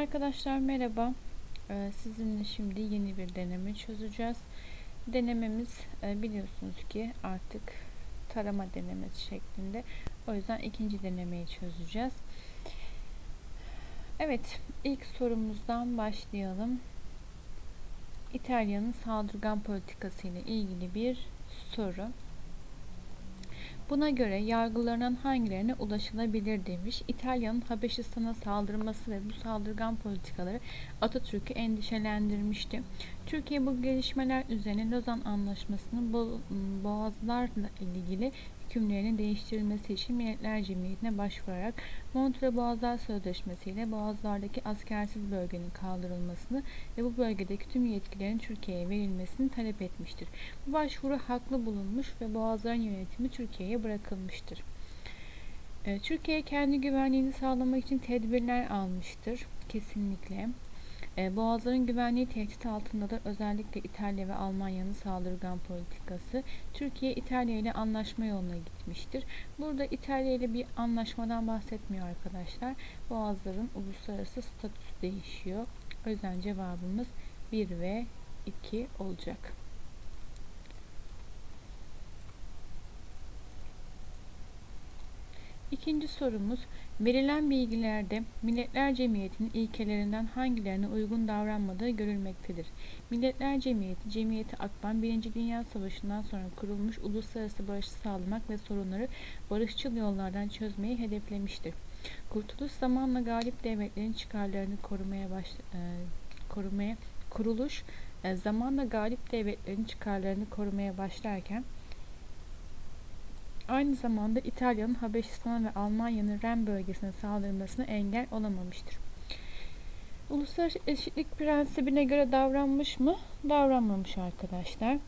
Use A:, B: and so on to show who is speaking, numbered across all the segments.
A: Arkadaşlar merhaba. Ee, sizinle şimdi yeni bir deneme çözeceğiz. Denememiz e, biliyorsunuz ki artık tarama denemesi şeklinde. O yüzden ikinci denemeyi çözeceğiz. Evet, ilk sorumuzdan başlayalım. İtalya'nın saldırgan politikası ile ilgili bir soru. Buna göre yargılarının hangilerine ulaşılabilir demiş. İtalya'nın Habeşistan'a saldırması ve bu saldırgan politikaları Atatürk'ü endişelendirmişti. Türkiye bu gelişmeler üzerine Lozan Anlaşması'nın boğazlarla ilgili hükümlerinin değiştirilmesi için Milletler Cemiyeti'ne başvurarak Montreux Boğazlar Sözleşmesi ile Boğazlardaki askersiz bölgenin kaldırılmasını ve bu bölgedeki tüm yetkilerin Türkiye'ye verilmesini talep etmiştir. Bu başvuru haklı bulunmuş ve Boğazların yönetimi Türkiye'ye bırakılmıştır. Ee, Türkiye kendi güvenliğini sağlamak için tedbirler almıştır. Kesinlikle. E, Boğazların güvenliği tehdit altındadır. Özellikle İtalya ve Almanya'nın saldırgan politikası. Türkiye İtalya ile anlaşma yoluna gitmiştir. Burada İtalya ile bir anlaşmadan bahsetmiyor arkadaşlar. Boğazların uluslararası statüsü değişiyor. O yüzden cevabımız 1 ve 2 olacak. İkinci sorumuz verilen bilgilerde Milletler Cemiyeti'nin ilkelerinden hangilerine uygun davranmadığı görülmektedir. Milletler Cemiyeti, Cemiyeti Akban 1. Dünya Savaşı'ndan sonra kurulmuş uluslararası barışı sağlamak ve sorunları barışçıl yollardan çözmeyi hedeflemiştir. Kurtuluş zamanla galip devletlerin çıkarlarını korumaya baş, e, korumaya kuruluş e, zamanla galip devletlerin çıkarlarını korumaya başlarken Aynı zamanda İtalya'nın Habeşistan'a ve Almanya'nın Ren bölgesine saldırmasına engel olamamıştır. Uluslararası eşitlik prensibine göre davranmış mı? Davranmamış arkadaşlar.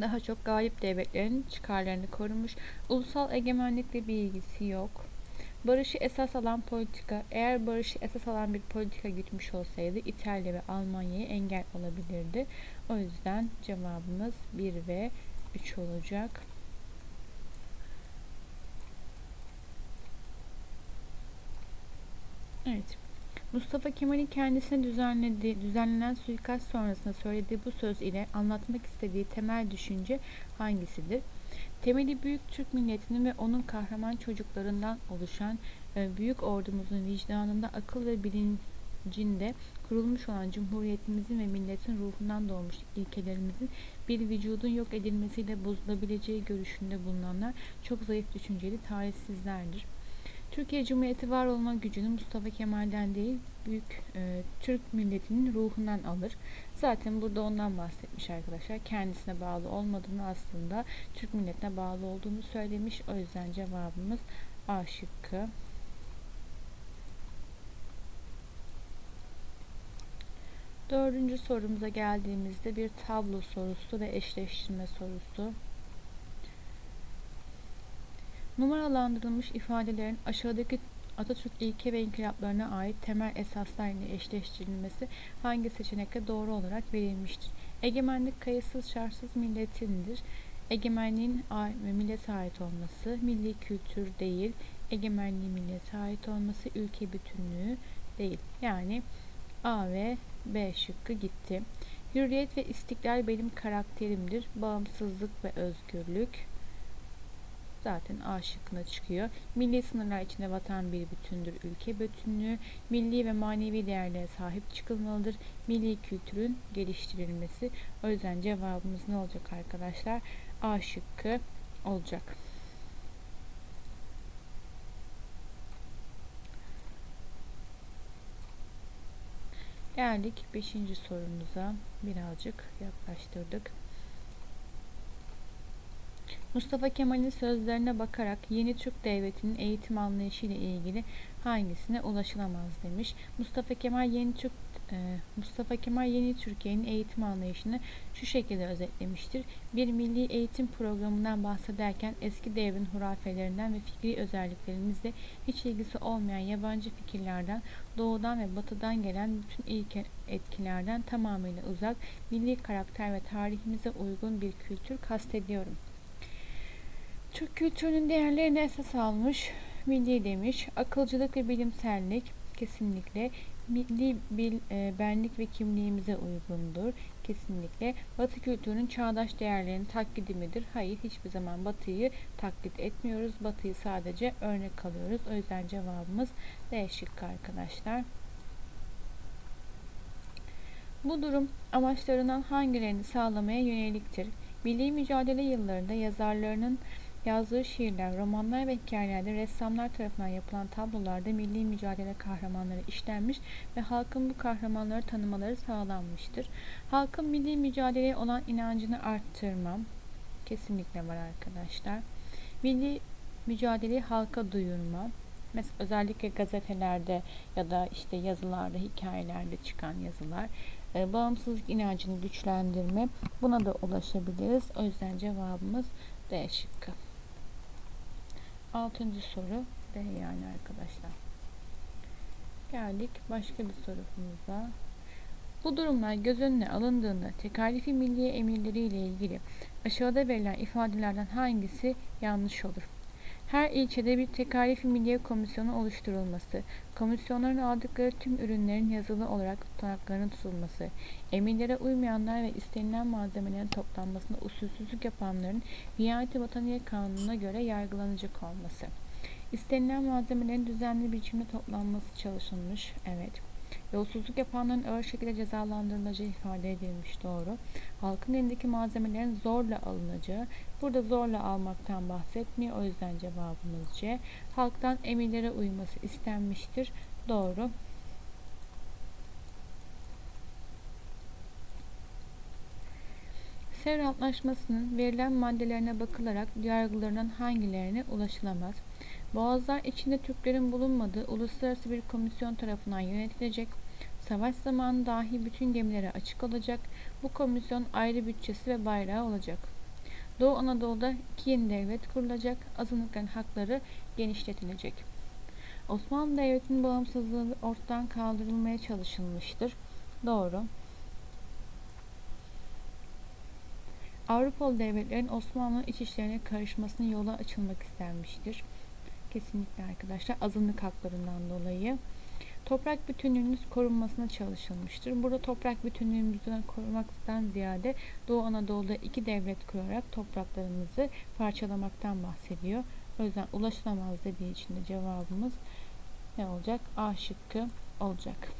A: Daha çok galip devletlerin çıkarlarını korumuş. Ulusal egemenlikle bir ilgisi yok. Barışı esas alan politika, eğer barışı esas alan bir politika gütmüş olsaydı İtalya ve Almanya'ya engel olabilirdi. O yüzden cevabımız 1 ve 3 olacak. Evet. Mustafa Kemal'in kendisine düzenlediği, düzenlenen suikast sonrasında söylediği bu söz ile anlatmak istediği temel düşünce hangisidir? Temeli büyük Türk milletinin ve onun kahraman çocuklarından oluşan e, büyük ordumuzun vicdanında akıl ve bilincinde kurulmuş olan cumhuriyetimizin ve milletin ruhundan doğmuş ilkelerimizin bir vücudun yok edilmesiyle bozulabileceği görüşünde bulunanlar çok zayıf düşünceli tarihsizlerdir. Türkiye Cumhuriyeti var olma gücünü Mustafa Kemal'den değil, büyük e, Türk milletinin ruhundan alır. Zaten burada ondan bahsetmiş arkadaşlar. Kendisine bağlı olmadığını aslında Türk milletine bağlı olduğunu söylemiş. O yüzden cevabımız A şıkkı. Dördüncü sorumuza geldiğimizde bir tablo sorusu ve eşleştirme sorusu. Numaralandırılmış ifadelerin aşağıdaki Atatürk ilke ve inkılaplarına ait temel esaslar ile eşleştirilmesi hangi seçenekle doğru olarak verilmiştir? Egemenlik kayıtsız şartsız milletindir. Egemenliğin millete ait olması, milli kültür değil, egemenliği millete ait olması, ülke bütünlüğü değil. Yani A ve B şıkkı gitti. Hürriyet ve istiklal benim karakterimdir. Bağımsızlık ve özgürlük zaten A şıkkına çıkıyor. Milli sınırlar içinde vatan bir bütündür. Ülke bütünlüğü, milli ve manevi değerlere sahip çıkılmalıdır. Milli kültürün geliştirilmesi. O yüzden cevabımız ne olacak arkadaşlar? A şıkkı olacak. Geldik 5. sorumuza birazcık yaklaştırdık. Mustafa Kemal'in sözlerine bakarak yeni Türk Devleti'nin eğitim anlayışı ile ilgili hangisine ulaşılamaz demiş. Mustafa Kemal yeni Türk e, Mustafa Kemal yeni Türkiye'nin eğitim anlayışını şu şekilde özetlemiştir. Bir milli eğitim programından bahsederken eski devrin hurafelerinden ve fikri özelliklerimizle hiç ilgisi olmayan yabancı fikirlerden, doğudan ve batıdan gelen bütün ilk etkilerden tamamıyla uzak, milli karakter ve tarihimize uygun bir kültür kastediyorum. Türk kültürünün değerlerini esas almış, milli demiş, akılcılık ve bilimsellik, Kesinlikle milli bil, e, benlik ve kimliğimize uygundur. Kesinlikle Batı kültürünün çağdaş değerlerini taklidi midir? Hayır, hiçbir zaman Batı'yı taklit etmiyoruz. Batı'yı sadece örnek alıyoruz. O yüzden cevabımız D şıkkı arkadaşlar. Bu durum amaçlarından hangilerini sağlamaya yöneliktir? Milli mücadele yıllarında yazarlarının yazdığı şiirler, romanlar ve hikayelerde ressamlar tarafından yapılan tablolarda milli mücadele kahramanları işlenmiş ve halkın bu kahramanları tanımaları sağlanmıştır. Halkın milli mücadeleye olan inancını arttırmam kesinlikle var arkadaşlar. Milli mücadeleyi halka duyurma. Mesela özellikle gazetelerde ya da işte yazılarda, hikayelerde çıkan yazılar e, bağımsızlık inancını güçlendirme buna da ulaşabiliriz. O yüzden cevabımız D şıkkı. Altıncı soru D yani arkadaşlar. Geldik başka bir sorumuza. Bu durumlar göz önüne alındığında tekalifi milliye emirleri ile ilgili aşağıda verilen ifadelerden hangisi yanlış olur? Her ilçede bir tekalif milliye komisyonu oluşturulması, komisyonların aldıkları tüm ürünlerin yazılı olarak tutanaklarının tutulması, emirlere uymayanlar ve istenilen malzemelerin toplanmasında usulsüzlük yapanların Vilayeti Vataniye Kanunu'na göre yargılanacak olması. İstenilen malzemelerin düzenli biçimde toplanması çalışılmış. Evet. Yolsuzluk yapanların ağır şekilde cezalandırılacağı ifade edilmiş doğru. Halkın elindeki malzemelerin zorla alınacağı, burada zorla almaktan bahsetmiyor. O yüzden cevabımız C. Halktan emirlere uyması istenmiştir. Doğru. Sevr Antlaşması'nın verilen maddelerine bakılarak yargılarının hangilerine ulaşılamaz? Boğazlar içinde Türklerin bulunmadığı uluslararası bir komisyon tarafından yönetilecek, savaş zamanı dahi bütün gemilere açık olacak, bu komisyon ayrı bütçesi ve bayrağı olacak. Doğu Anadolu'da iki yeni devlet kurulacak, azınlıkların hakları genişletilecek. Osmanlı Devleti'nin bağımsızlığı ortadan kaldırılmaya çalışılmıştır. Doğru. Avrupalı devletlerin Osmanlı iç işlerine karışmasının yolu açılmak istenmiştir. Kesinlikle arkadaşlar azınlık haklarından dolayı. Toprak bütünlüğünün korunmasına çalışılmıştır. Burada toprak bütünlüğümüzü korumaktan ziyade Doğu Anadolu'da iki devlet kurarak topraklarımızı parçalamaktan bahsediyor. O yüzden ulaşılamaz dediği için de cevabımız ne olacak? A şıkkı olacak.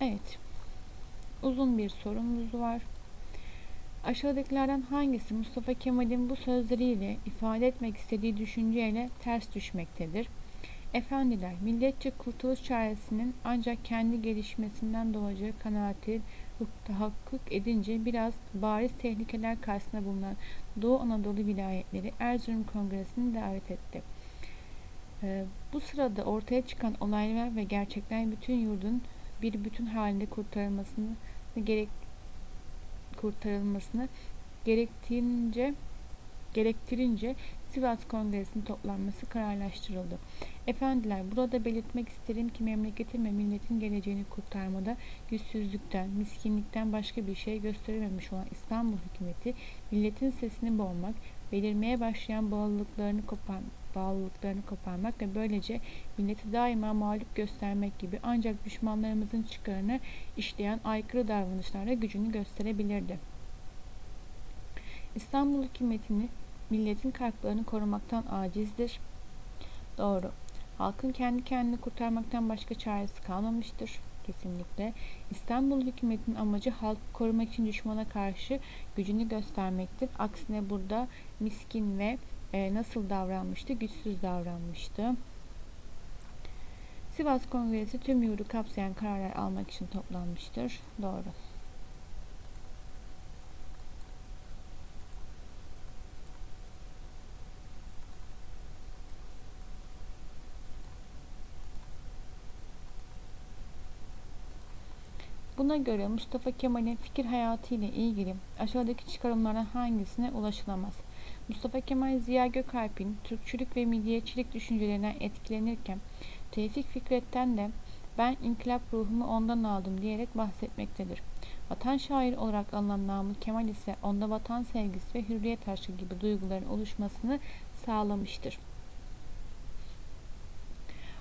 A: Evet. Uzun bir sorumuz var. Aşağıdakilerden hangisi Mustafa Kemal'in bu sözleriyle ifade etmek istediği düşünceyle ters düşmektedir? Efendiler, milletçe kurtuluş çaresinin ancak kendi gelişmesinden doğacağı kanaati tahakkuk edince biraz bariz tehlikeler karşısında bulunan Doğu Anadolu vilayetleri Erzurum Kongresi'ni davet etti. Ee, bu sırada ortaya çıkan olaylar ve gerçekler bütün yurdun bir bütün halinde kurtarılmasını gerek kurtarılmasını gerektiğince gerektirince Sivas Kongresi'nin toplanması kararlaştırıldı. Efendiler burada belirtmek isterim ki memleketin ve milletin geleceğini kurtarmada güçsüzlükten, miskinlikten başka bir şey gösterememiş olan İstanbul hükümeti milletin sesini boğmak, belirmeye başlayan bağlılıklarını kopan, bağlılıklarını koparmak ve böylece milleti daima mağlup göstermek gibi ancak düşmanlarımızın çıkarını işleyen aykırı davranışlarla gücünü gösterebilirdi. İstanbul hükümetini milletin kalplerini korumaktan acizdir. Doğru. Halkın kendi kendini kurtarmaktan başka çaresi kalmamıştır. Kesinlikle. İstanbul hükümetinin amacı halkı korumak için düşmana karşı gücünü göstermektir. Aksine burada miskin ve e, nasıl davranmıştı? Güçsüz davranmıştı. Sivas Kongresi tüm yurdu kapsayan kararlar almak için toplanmıştır. Doğru. Buna göre Mustafa Kemal'in fikir hayatı ile ilgili aşağıdaki çıkarımlardan hangisine ulaşılamaz? Mustafa Kemal Ziya Gökalp'in Türkçülük ve milliyetçilik düşüncelerinden etkilenirken Tevfik Fikret'ten de ben inkılap ruhumu ondan aldım diyerek bahsetmektedir. Vatan şairi olarak alınan Namık Kemal ise onda vatan sevgisi ve hürriyet aşkı gibi duyguların oluşmasını sağlamıştır.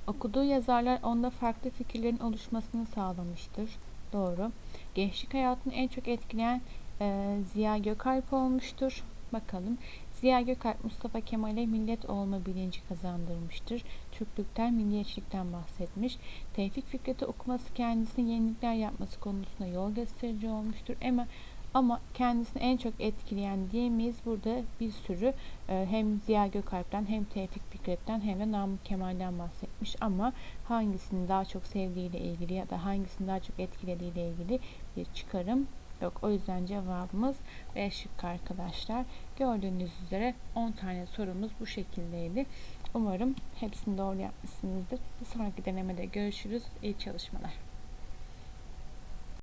A: Okuduğu yazarlar onda farklı fikirlerin oluşmasını sağlamıştır. Doğru. Gençlik hayatını en çok etkileyen e, Ziya Gökalp olmuştur. Bakalım. Ziya Gökalp Mustafa Kemal'e millet olma bilinci kazandırmıştır. Türklükten, milliyetçilikten bahsetmiş. Tevfik Fikret'i okuması kendisine yenilikler yapması konusunda yol gösterici olmuştur. Ama ama kendisini en çok etkileyen diyemeyiz. Burada bir sürü e, hem Ziya Gökalp'ten hem Tevfik Fikret'ten hem de Namık Kemal'den bahsetmiş. Ama hangisini daha çok sevdiğiyle ilgili ya da hangisini daha çok etkilediğiyle ilgili bir çıkarım yok. O yüzden cevabımız B şıkkı arkadaşlar. Gördüğünüz üzere 10 tane sorumuz bu şekildeydi. Umarım hepsini doğru yapmışsınızdır. Bir sonraki denemede görüşürüz. İyi çalışmalar.